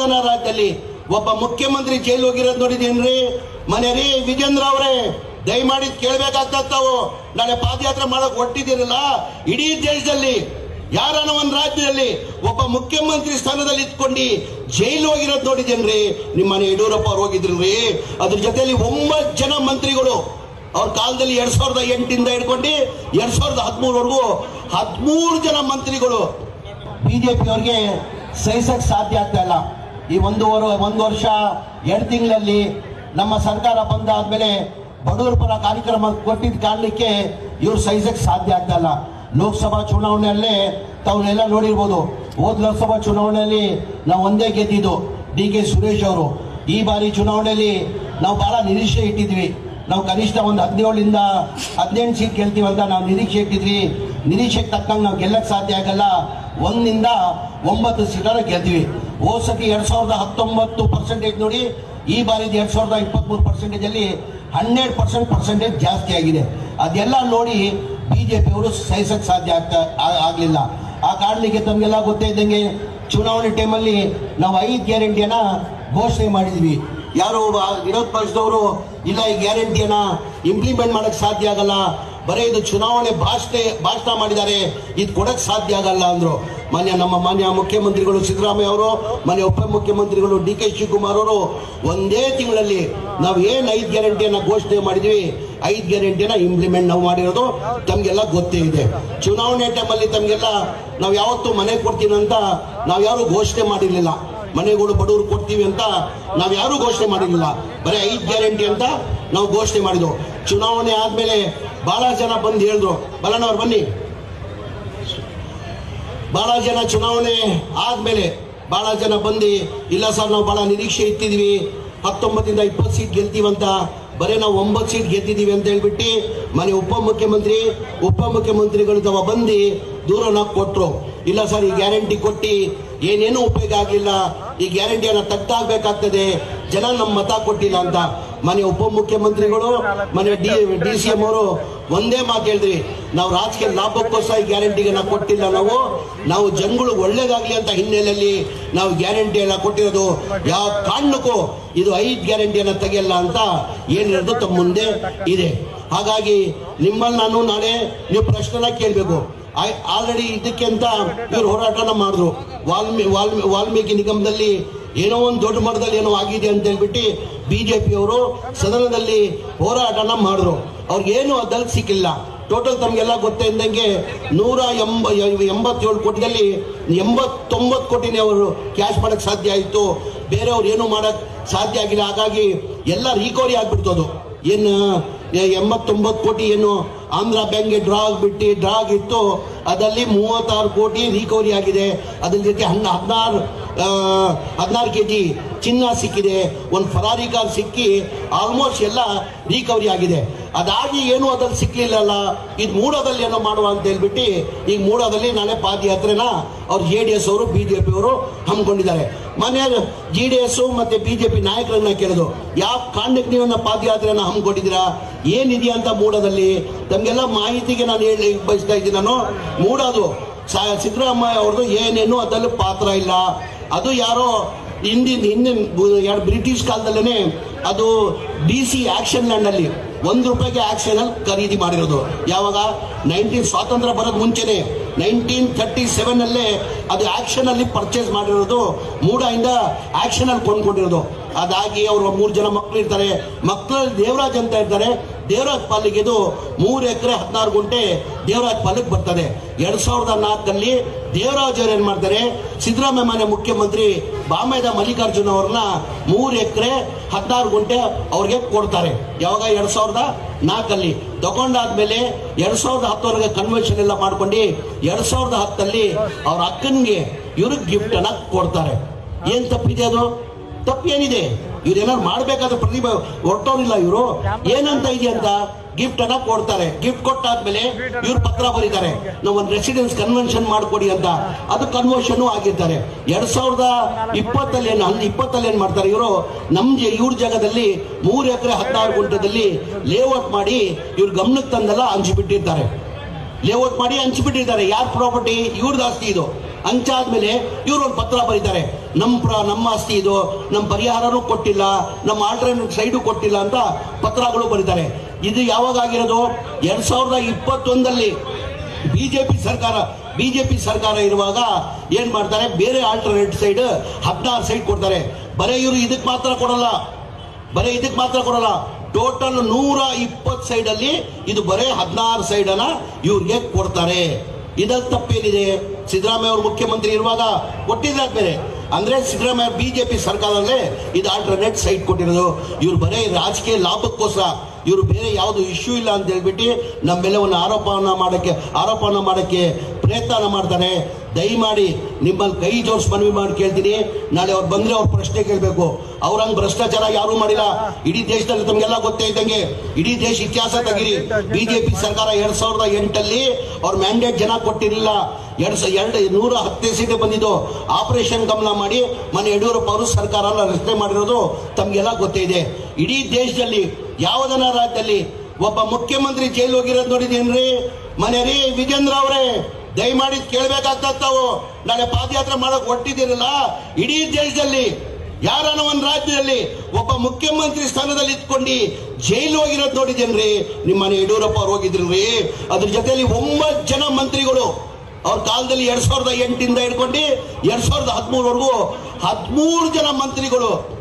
ಯೋಗನ ರಾಜ್ಯದಲ್ಲಿ ಒಬ್ಬ ಮುಖ್ಯಮಂತ್ರಿ ಜೈಲು ಹೋಗಿರೋದು ನೋಡಿದೀನ್ರಿ ಮನೆ ರೀ ವಿಜೇಂದ್ರ ಅವರೇ, ದಯಮಾಡಿ ಕೇಳಬೇಕಾಗ್ತಾವು ನಾಳೆ ಪಾದಯಾತ್ರೆ ಮಾಡಕ್ ಹೊಟ್ಟಿದ್ದೀರಲ್ಲ ಇಡೀ ದೇಶದಲ್ಲಿ, ಯಾರನ್ನ ಒಂದು ರಾಜ್ಯದಲ್ಲಿ ಒಬ್ಬ ಮುಖ್ಯಮಂತ್ರಿ ಸ್ಥಾನದಲ್ಲಿ ಇದ್ಕೊಂಡು ಜೈಲು ಹೋಗಿರೋದು ನೋಡಿದೇನ್ರಿ ನಿಮ್ಮನೆ ಯಡಿಯೂರಪ್ಪ ಅವ್ರು ಹೋಗಿದ್ರಿ ಅದ್ರ ಜೊತೆಯಲ್ಲಿ ಒಂಬತ್ತು ಜನ ಮಂತ್ರಿಗಳು ಅವ್ರ ಕಾಲದಲ್ಲಿ ಎರಡ್ ಸಾವಿರದ ಎಂಟಿಂದ ಹಿಡ್ಕೊಂಡು ಎರಡ್ ಸಾವಿರದ ಹದಿಮೂರವರೆಗೂ ಹದಿಮೂರು ಜನ ಮಂತ್ರಿಗಳು. ಬಿಜೆಪಿ ಅವ್ರಿಗೆ ಸಹಿಸಕ್ ಸಾಧ್ಯ ಆಗ್ತಾ ಇಲ್ಲ. ಈ ಒಂದೂವರೆ ಒಂದು ವರ್ಷ, ಎರಡು ತಿಂಗಳಲ್ಲಿ ನಮ್ಮ ಸರ್ಕಾರ ಬಂದಾದ್ಮೇಲೆ ಬಡವರ ಪರ ಕಾರ್ಯಕ್ರಮ ಕೊಟ್ಟಿದ್ದ ಕಾರಣಕ್ಕೆ ಇವ್ರು ಸಹಿಸಕ್ಕೆ ಸಾಧ್ಯ ಆಗ್ತಾ ಇಲ್ಲ. ಲೋಕಸಭಾ ಚುನಾವಣೆಯಲ್ಲೇ ತಾವನ್ನೆಲ್ಲ ನೋಡಿರ್ಬೋದು. ಹೋದ ಲೋಕಸಭಾ ಚುನಾವಣೆಯಲ್ಲಿ ನಾವು ಒಂದೇ ಗೆದ್ದಿದ್ದು ಡಿ ಕೆ ಸುರೇಶ್ ಅವರು. ಈ ಬಾರಿ ಚುನಾವಣೆಯಲ್ಲಿ ನಾವು ಬಹಳ ನಿರೀಕ್ಷೆ ಇಟ್ಟಿದ್ವಿ. ನಾವು ಕನಿಷ್ಠ ಒಂದು ಹದಿನೇಳರಿಂದ ಹದಿನೆಂಟು ಸೀಟ್ ಗೆಲ್ತೀವಿ ಅಂತ ನಾವು ನಿರೀಕ್ಷೆ ಇಟ್ಟಿದ್ವಿ. ನಿರೀಕ್ಷೆಗೆ ತಕ್ಕಂಗೆ ನಾವು ಗೆಲ್ಲಕ್ಕೆ ಸಾಧ್ಯ ಆಗಲ್ಲ. ಒಂದಿಂದ ಒಂಬತ್ತು ಸೀಟರ ಗೆಲ್ತೀವಿ ಹೋದ್ ಸತಿ ಎರಡ್ ಸಾವಿರದ ಹತ್ತೊಂಬತ್ತು ಪರ್ಸೆಂಟೇಜ್ ನೋಡಿ, ಈ ಬಾರಿದ ಎರಡ್ ಸಾವಿರದ ಇಪ್ಪತ್ಮೂರು ಪರ್ಸೆಂಟೇಜ್ ಅಲ್ಲಿ ಹನ್ನೆರಡು ಪರ್ಸೆಂಟ್ ಪರ್ಸೆಂಟೇಜ್ ಜಾಸ್ತಿ ಆಗಿದೆ. ಅದೆಲ್ಲ ನೋಡಿ ಬಿಜೆಪಿ ಅವರು ಸಹಿಸಕ್ ಸಾಧ್ಯ ಆಗ್ತಾ ಆಗ್ಲಿಲ್ಲ. ಆ ಕಾರಣಕ್ಕೆ ತಮಗೆಲ್ಲ ಗೊತ್ತೇ ಇದ್ದಂಗೆ ಚುನಾವಣೆ ಟೈಮಲ್ಲಿ ನಾವು ಐದು ಗ್ಯಾರಂಟಿಯನ್ನ ಘೋಷಣೆ ಮಾಡಿದ್ವಿ. ಯಾರು ವಿರೋಧ ಪಕ್ಷದವರು ಇಲ್ಲ ಈ ಗ್ಯಾರಂಟಿಯನ್ನ ಇಂಪ್ಲಿಮೆಂಟ್ ಮಾಡಕ್ ಸಾಧ್ಯ ಆಗಲ್ಲ ಬರೀ ಇದು ಚುನಾವಣೆ ಭಾಷಣ ಭಾಷಣ ಮಾಡಿದ್ದಾರೆ. ಇದು ಕೊಡಕ್ಕೆ ಸಾಧ್ಯ ಆಗಲ್ಲ ಅಂದರು. ಮಾನ್ಯ ನಮ್ಮ ಮಾನ್ಯ ಮುಖ್ಯಮಂತ್ರಿಗಳು ಸಿದ್ದರಾಮಯ್ಯ ಅವರು, ಮಾನ್ಯ ಉಪಮುಖ್ಯಮಂತ್ರಿಗಳು ಡಿ ಕೆ ಶಿವಕುಮಾರ್ ಅವರು, ಒಂದೇ ತಿಂಗಳಲ್ಲಿ ನಾವು ಏನು ಐದು ಗ್ಯಾರಂಟಿಯನ್ನ ಘೋಷಣೆ ಮಾಡಿದ್ವಿ, ಐದು ಗ್ಯಾರಂಟಿನ ಇಂಪ್ಲಿಮೆಂಟ್ ನಾವು ಮಾಡಿರೋದು ತಮಗೆಲ್ಲ ಗೊತ್ತೇ ಇದೆ. ಚುನಾವಣೆ ಟೈಮಲ್ಲಿ ತಮಗೆಲ್ಲ ನಾವು ಯಾವತ್ತೂ ಮನೆ ಕೊಡ್ತೀನಿ ಅಂತ ನಾವು ಯಾರು ಘೋಷಣೆ ಮಾಡಿರಲಿಲ್ಲ. ಮನೆಗಳು ಬಡವರು ಕೊಡ್ತೀವಿ ಅಂತ ನಾವು ಯಾರು ಘೋಷಣೆ ಮಾಡಿರಲಿಲ್ಲ. ಬರೀ ಐದು ಗ್ಯಾರಂಟಿ ಅಂತ ನಾವು ಘೋಷಣೆ ಮಾಡಿದ್ವು ಚುನಾವಣೆ ಆದ್ಮೇಲೆ ಬಹಳ ಜನ ಬಂದು ಹೇಳಿದ್ರು. ಬಲನವ್ರು ಬನ್ನಿ. ಬಹಳ ಜನ ಚುನಾವಣೆ ಆದಮೇಲೆ ಬಹಳ ಜನ ಬಂದು, ಇಲ್ಲ ಸರ್, ನಾವು ಬಹಳ ನಿರೀಕ್ಷೆ ಇಟ್ಟಿದ್ವಿ. ಹತ್ತೊಂಬತ್ತಿಂದ ಇಪ್ಪತ್ತು ಸೀಟ್ ಗೆಲ್ತೀವಂತ, ಬರೀ ನಾವು ಒಂಬತ್ತು ಸೀಟ್ ಗೆದ್ದಿದ್ದೀವಿ ಅಂತ ಹೇಳ್ಬಿಟ್ಟು ಮನೆ ಉಪಮುಖ್ಯಮಂತ್ರಿ, ಉಪಮುಖ್ಯಮಂತ್ರಿಗಳು ತವ ಬಂದು ದೂರನ ಕೊಟ್ಟರು ಇಲ್ಲ ಸರ್, ಈ ಗ್ಯಾರಂಟಿ ಕೊಟ್ಟು ಏನೇನು ಉಪಯೋಗ ಆಗಲಿಲ್ಲ. ಈ ಗ್ಯಾರಂಟಿಯನ್ನು ತಗ್ದಾಗಬೇಕಾಗ್ತದೆ. ಜನ ನಮ್ಮ ಮತ ಕೊಟ್ಟಿಲ್ಲ ಅಂತ ಮನೆ ಉಪಮುಖ್ಯಮಂತ್ರಿಗಳು ಮನೆ ಡಿ ಡಿ ಸಿ ಎಂ ಅವರು ಒಂದೇ ಮಾತು ಹೇಳಿದ್ರಿ. ನಾವು ರಾಜಕೀಯ ಲಾಭಕ್ಕೋಸ್ಕರ ಈ ಗ್ಯಾರಂಟಿಗೆ ನಾವು ಕೊಟ್ಟಿಲ್ಲ ನಾವು. ನಾವು ಜನಗಳು ಒಳ್ಳೇದಾಗಲಿ ಅಂತ ಹಿನ್ನೆಲೆಯಲ್ಲಿ ನಾವು ಗ್ಯಾರಂಟಿಯನ್ನು ಕೊಟ್ಟಿರೋದು. ಯಾವ ಕಾರಣಕ್ಕೂ ಇದು ಐದು ಗ್ಯಾರಂಟಿಯನ್ನು ತೆಗೆಯಲ್ಲ ಅಂತ ಏನಿರೋದು ತಮ್ಮ ಮುಂದೆ ಇದೆ. ಹಾಗಾಗಿ ನಿಮ್ಮಲ್ಲಿ ನಾನು ನಾಳೆ ನೀವು ಪ್ರಶ್ನೆನ ಕೇಳಬೇಕು. ಆಲ್ರೆಡಿ ಇದಕ್ಕೆ ಅಂತ ಇವರು ಹೋರಾಟನ ಮಾಡಿದ್ರು. ವಾಲ್ಮೀ ವಾಲ್ಮೀ ವಾಲ್ಮೀಕಿ ನಿಗಮದಲ್ಲಿ ಏನೋ ಒಂದು ದೊಡ್ಡ ಮಟ್ಟದಲ್ಲಿ ಏನೋ ಆಗಿದೆ ಅಂತ ಹೇಳ್ಬಿಟ್ಟು ಬಿಜೆಪಿ ಅವರು ಸದನದಲ್ಲಿ ಹೋರಾಟನ ಮಾಡಿದ್ರು. ಅವ್ರಿಗೇನು ಅದಲ್ಲಿ ಸಿಕ್ಕಿಲ್ಲ. ಟೋಟಲ್ ತಮಗೆಲ್ಲ ಗೊತ್ತೇ ಇದ್ದಂಗೆ ನೂರ ಎಂಬ, ಎಂಬತ್ತೇಳು ಕೋಟಿಯಲ್ಲಿ ಎಂಬತ್ತೊಂಬತ್ತು ಕೋಟಿನೇ ಅವರು ಕ್ಯಾಶ್ ಮಾಡೋಕ್ಕೆ ಸಾಧ್ಯ ಆಯಿತು. ಬೇರೆಯವ್ರು ಏನು ಮಾಡೋಕ್ಕೆ ಸಾಧ್ಯ ಆಗಿಲ್ಲ. ಹಾಗಾಗಿ ಎಲ್ಲ ರಿಕವರಿ ಆಗಿಬಿಡ್ತು ಅದು. ಏನು ಎಂಬತ್ತೊಂಬತ್ತು ಕೋಟಿ ಏನು ಆಂಧ್ರ ಬ್ಯಾಂಕ್ಗೆ ಡ್ರಾ ಆಗಿಬಿಟ್ಟು ಡ್ರಾ ಆಗಿತ್ತು. ಅದರಲ್ಲಿ ಮೂವತ್ತಾರು ಕೋಟಿ ರಿಕವರಿ ಆಗಿದೆ. ಅದ್ರ ಜೊತೆ ಹನ್ನ, ಹದಿನಾರು ಹದಿನಾರು ಕೆ ಜಿ ಚಿನ್ನ ಸಿಕ್ಕಿದೆ. ಒಂದು ಫರಾರಿ ಕಾರ್ ಸಿಕ್ಕಿ ಆಲ್ಮೋಸ್ಟ್ ಎಲ್ಲ ರಿಕವರಿ ಆಗಿದೆ. ಅದಾಗಿ ಏನು ಅದ್ರಲ್ಲಿ ಸಿಕ್ಕಲಿಲ್ಲಲ್ಲ ಇದು ಮೂಡೋದಲ್ಲಿ ಏನೋ ಮಾಡುವ ಅಂತ ಹೇಳ್ಬಿಟ್ಟು ಈಗ ಮೂಡೋದಲ್ಲಿ ನಾಳೆ ಪಾದಯಾತ್ರೆನ ಅವ್ರು ಜೆ ಡಿ ಎಸ್ ಅವರು, ಬಿ ಜೆ ಪಿ ಅವರು ಹಮ್ಮಿಕೊಂಡಿದ್ದಾರೆ. ಮನೆ ಜಿ ಡಿ ಎಸ್ ಮತ್ತೆ ಬಿ ಜೆ ಪಿ ನಾಯಕರನ್ನ ಕೇಳೋದು, ಯಾವ ಕಾರಣಕ್ಕೆ ನೀವು ಪಾದಯಾತ್ರೆಯನ್ನು ಹಮ್ಮಿಕೊಂಡಿದ್ದೀರಾ? ಏನಿದೆಯಾ ಅಂತ ಮೂಡೋದಲ್ಲಿ ತಮಗೆಲ್ಲ ಮಾಹಿತಿಗೆ ನಾನು ಹೇಳಿ ಬಯಸ್ತಾ ಇದ್ದೀನಿ ನಾನು. ಮೂಡೋದು ಸಿದ್ದರಾಮಯ್ಯ ಅವ್ರದ್ದು ಏನೇನು ಅದರಲ್ಲಿ ಪಾತ್ರ ಇಲ್ಲ. ಅದು ಯಾರೋ ಹಿಂದಿನ ಹಿಂದಿನ ಎರಡು ಬ್ರಿಟಿಷ್ ಕಾಲದಲ್ಲೇ ಅದು ಡಿ ಸಿ ಆಕ್ಷನ್ ಲ್ಯಾಂಡ್ ಅಲ್ಲಿ ಒಂದು ರೂಪಾಯಿಗೆ ಆಕ್ಷನ್ ಅಲ್ಲಿ ಖರೀದಿ ಮಾಡಿರೋದು. ಯಾವಾಗ? ನೈನ್ಟೀನ್ ಸ್ವಾತಂತ್ರ್ಯ ಬರೋದು ಮುಂಚೆನೆ. ನೈನ್ಟೀನ್ ಥರ್ಟಿ ಸೆವೆನ್ ಅಲ್ಲೇ ಅದು ಆಕ್ಷನ್ ಅಲ್ಲಿ ಪರ್ಚೇಸ್ ಮಾಡಿರೋದು. ಮೂಡಾಯಿಂದ ಆಕ್ಷನ್ ಅಲ್ಲಿ ಕೊಂಡ್ಕೊಂಡಿರೋದು. ಅದಾಗಿ ಅವರು ಮೂರು ಜನ ಮಕ್ಕಳು ಇರ್ತಾರೆ. ಮಕ್ಕಳಲ್ಲಿ ದೇವರಾಜ್ ಅಂತ ಇರ್ತಾರೆ. ದೇವರಾಜ್ ಪಾಲಿಗೆ ಇದು ಮೂರು ಎಕರೆ ಹದಿನಾರು ಗುಂಟೆ ದೇವರಾಜ್ ಪಾಲಿಗೆ ಬರ್ತದೆ. ಎರಡ್ ಸಾವಿರದ ನಾಲ್ಕಲ್ಲಿ ದೇವರಾಜ್ ಅವ್ರು ಏನ್ ಮಾಡ್ತಾರೆ? ಸಿದ್ದರಾಮಯ್ಯ ಮನೆ ಮುಖ್ಯಮಂತ್ರಿ ಬಾಮಯ್ಯದ ಮಲ್ಲಿಕಾರ್ಜುನ ಅವ್ರನ್ನ ಮೂರು ಎಕರೆ ಹದಿನಾರು ಗುಂಟೆ ಅವ್ರಿಗೆ ಕೊಡ್ತಾರೆ. ಯಾವಾಗ? ಎರಡ್ ಸಾವಿರದ ನಾಲ್ಕಲ್ಲಿ. ತಗೊಂಡಾದ್ಮೇಲೆ ಎರಡ್ ಸಾವಿರದ ಹತ್ತವರೆಗೆ ಕನ್ವೆನ್ಷನ್ ಎಲ್ಲ ಮಾಡ್ಕೊಂಡು ಎರಡ್ ಸಾವಿರದ ಹತ್ತಲ್ಲಿ ಅವ್ರ ಅಕ್ಕನಿಗೆ ಇವ್ರಿಗೆ ಗಿಫ್ಟ್ ಅನ್ನ ಕೊಡ್ತಾರೆ. ಏನ್ ತಪ್ಪಿದೆ ಅದು? ತಪ್ಪೇನಿದೆ. ಇವ್ರೇನಾದ್ರು ಮಾಡ್ಬೇಕಾದ್ರೆ ಪ್ರತಿಭೆ ಹೊರಟೋರಿಲ್ಲ ಇವರು. ಏನಂತ ಇದೆಯಂತ? ಗಿಫ್ಟ್ ಅನ್ನ ಕೊಡ್ತಾರೆ. ಗಿಫ್ಟ್ ಕೊಟ್ಟಾದ್ಮೇಲೆ ಇವ್ರು ಪತ್ರ ಬರೀತಾರೆ. ನಾವು ಒಂದು ರೆಸಿಡೆನ್ಸ್ ಕನ್ವೆನ್ಷನ್ ಮಾಡ್ಕೊಡಿ ಅಂತ. ಅದು ಕನ್ವೆನ್ಷನ್ ಆಗಿರ್ತಾರೆ. ಎರಡ್ ಸಾವಿರದ ಇಪ್ಪತ್ತಲ್ಲಿ ಏನು ಅಲ್ಲಿ ಇಪ್ಪತ್ತಲ್ಲಿ ಏನ್ ಮಾಡ್ತಾರೆ ಇವರು? ನಮ್ ಇವ್ರ ಜಾಗದಲ್ಲಿ ಮೂರು ಎಕರೆ ಹದಿನಾರು ಗುಂಟದಲ್ಲಿ ಲೇಔಟ್ ಮಾಡಿ ಇವ್ರ ಗಮನಕ್ಕೆ ತಂದೆಲ್ಲ ಹಂಚಿಬಿಟ್ಟಿರ್ತಾರೆ. ಲೇಔಟ್ ಮಾಡಿ ಹಂಚಿಬಿಟ್ಟಿರ್ತಾರೆ ಯಾರ್ ಪ್ರಾಪರ್ಟಿ ಇವ್ರದ್ದು ಆಸ್ತಿ ಇದು. ಹಂಚಾದ್ಮೇಲೆ ಇವ್ರು ಒಂದು ಪತ್ರ ಬರೀತಾರೆ. ನಮ್ಮ ಪ್ರ, ನಮ್ಮ ಆಸ್ತಿ ಇದು. ನಮ್ಮ ಪರಿಹಾರನೂ ಕೊಟ್ಟಿಲ್ಲ. ನಮ್ಮ ಆಲ್ಟರ್ನೇಟ್ ಸೈಡು ಕೊಟ್ಟಿಲ್ಲ ಅಂತ ಪತ್ರಗಳು ಬರೀತಾರೆ. ಇದು ಯಾವಾಗ ಆಗಿರೋದು? ಎರಡ್ ಸಾವಿರದ ಇಪ್ಪತ್ತೊಂದಲ್ಲಿ ಬಿಜೆಪಿ ಸರ್ಕಾರ ಬಿಜೆಪಿ ಸರ್ಕಾರ ಇರುವಾಗ ಏನ್ ಮಾಡ್ತಾರೆ? ಬೇರೆ ಆಲ್ಟರ್ನೇಟ್ ಸೈಡ್ ಹದಿನಾರು ಸೈಡ್ ಕೊಡ್ತಾರೆ. ಬರೇ ಇವರು ಇದಕ್ಕೆ ಮಾತ್ರ ಕೊಡಲ್ಲ. ಬರೇ ಇದಕ್ಕೆ ಮಾತ್ರ ಕೊಡಲ್ಲ. ಟೋಟಲ್ ನೂರ ಇಪ್ಪತ್ತು ಸೈಡ್ ಅಲ್ಲಿ ಇದು ಬರೀ ಹದಿನಾರು ಸೈಡ್ ಅನ್ನ ಇವ್ರಿಗೆ ಕೊಡ್ತಾರೆ. ಇದ್ರಲ್ಲಿ ತಪ್ಪೇನಿದೆ? ಸಿದ್ದರಾಮಯ್ಯ ಅವರು ಮುಖ್ಯಮಂತ್ರಿ ಇರುವಾಗ ಕೊಟ್ಟಿದ್ದಾರೆ ಬೇರೆ ಅಂದ್ರೆ ಸಿದ್ದರಾಮಯ್ಯ ಬಿಜೆಪಿ ಸರ್ಕಾರದಲ್ಲೇ ಇದು ಆಲ್ಟರ್ನೇಟ್ ಸೈಟ್ ಕೊಟ್ಟಿರೋದು. ಇವ್ರು ಬರೀ ರಾಜಕೀಯ ಲಾಭಕ್ಕೋಸ್ಕರ ಇವರು ಬೇರೆ ಯಾವುದು ಇಶ್ಯೂ ಇಲ್ಲ ಅಂತ ಹೇಳ್ಬಿಟ್ಟು ನಮ್ಮ ಮೇಲೆ ಒಂದು ಆರೋಪವನ್ನು ಮಾಡೋಕ್ಕೆ ಆರೋಪವನ್ನ ಮಾಡೋಕ್ಕೆ ಪ್ರಯತ್ನ ಮಾಡ್ತಾರೆ. ದಯಮಾಡಿ ನಿಮ್ಮಲ್ಲಿ ಕೈ ಜೋಡಿಸ್ ಮನವಿ ಮಾಡಿ ಕೇಳ್ತೀನಿ. ನಾಳೆ ಅವ್ರು ಬಂದ್ರೆ ಅವ್ರ ಪ್ರಶ್ನೆ ಕೇಳಬೇಕು. ಅವ್ರಂಗ್ ಭ್ರಷ್ಟಾಚಾರ ಯಾರು ಮಾಡಿಲ್ಲ. ಇಡೀ ದೇಶದಲ್ಲಿ ತಮಗೆಲ್ಲ ಗೊತ್ತೇ ಇದ್ದಂಗೆ ಇಡೀ ದೇಶ ಇತಿಹಾಸ ತೆಗಿರಿ. ಬಿಜೆಪಿ ಸರ್ಕಾರ ಎರಡ್ ಸಾವಿರದ ಎಂಟಲ್ಲಿ ಅವ್ರ ಮ್ಯಾಂಡೇಟ್ ಜನ ಕೊಟ್ಟಿರಲಿಲ್ಲ. ಎರಡ್ ಸ ಎರಡು ನೂರ ಹತ್ತೇ ಸೀಟೆ ಬಂದಿದ್ದು. ಆಪರೇಷನ್ ಗಮನ ಮಾಡಿ ಮನೆ ಯಡಿಯೂರಪ್ಪ ಅವರು ಸರ್ಕಾರನ ರಚನೆ ಮಾಡಿರೋದು ತಮಗೆಲ್ಲ ಗೊತ್ತೇ ಇದೆ. ಇಡೀ ದೇಶದಲ್ಲಿ ಯಾವುದನ್ನ ರಾಜ್ಯದಲ್ಲಿ ಒಬ್ಬ ಮುಖ್ಯಮಂತ್ರಿ ಜೈಲು ಹೋಗಿರೋದು ನೋಡಿದೇನ್ರಿ ಮನೆ ರೀ ವಿಜೇಂದ್ರ ಅವರೇ, ದಯಮಾಡಿ ಕೇಳ್ಬೇಕಾಗ್ತಾವು ನಾಳೆ ಪಾದಯಾತ್ರೆ ಮಾಡಕ್ ಹೊಟ್ಟಿದ್ದೀರಲ್ಲ ಇಡೀ ದೇಶದಲ್ಲಿ, ಯಾರನ್ನ ಒಂದು ರಾಜ್ಯದಲ್ಲಿ ಒಬ್ಬ ಮುಖ್ಯಮಂತ್ರಿ ಸ್ಥಾನದಲ್ಲಿ ಇದ್ಕೊಂಡು ಜೈಲು ಹೋಗಿರೋದು ನೋಡಿದೇನ್ರಿ ನಿಮ್ಮ ಮನೆ ಯಡಿಯೂರಪ್ಪ ಅವ್ರು ಹೋಗಿದ್ರಿ ಅದ್ರ ಜೊತೆಯಲ್ಲಿ ಒಂಬತ್ತು ಜನ ಮಂತ್ರಿಗಳು ಅವ್ರ ಕಾಲದಲ್ಲಿ ಎರಡ್ ಸಾವಿರದ ಎಂಟಿಂದ ಹಿಡ್ಕೊಂಡು ಎರಡ್ ಸಾವಿರದ ಹದಿಮೂರವರೆಗೂ ಹದಿಮೂರು ಜನ ಮಂತ್ರಿಗಳು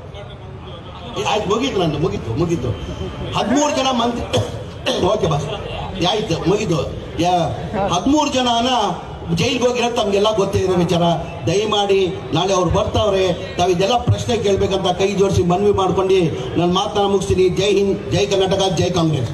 ಆಯ್ತು, ಮುಗೀತು ನಂದು, ಮುಗೀತು ಮುಗೀತು. ಹದಿಮೂರು ಜನ ಮಂತ್ರಿ ಓಕೆ ಬಸ್ ಆಯ್ತು, ಮುಗೀತು. ಯಾ, ಹದಿಮೂರು ಜನನ ಜೈಲ್ಗೆ ಹೋಗಿರೋದು ತಮ್ಗೆಲ್ಲ ಗೊತ್ತಿದೆ ವಿಚಾರ. ದಯಮಾಡಿ ನಾಳೆ ಅವ್ರು ಬರ್ತಾವ್ರೆ ತಾವು ಇದೆಲ್ಲ ಪ್ರಶ್ನೆ ಕೇಳ್ಬೇಕಂತ ಕೈ ಜೋಡಿಸಿ ಮನವಿ ಮಾಡ್ಕೊಂಡು ನಾನು ಮಾತನ್ನ ಮುಗಿಸ್ತೀನಿ. ಜೈ ಹಿಂದ್, ಜೈ ಕರ್ನಾಟಕ, ಜೈ ಕಾಂಗ್ರೆಸ್.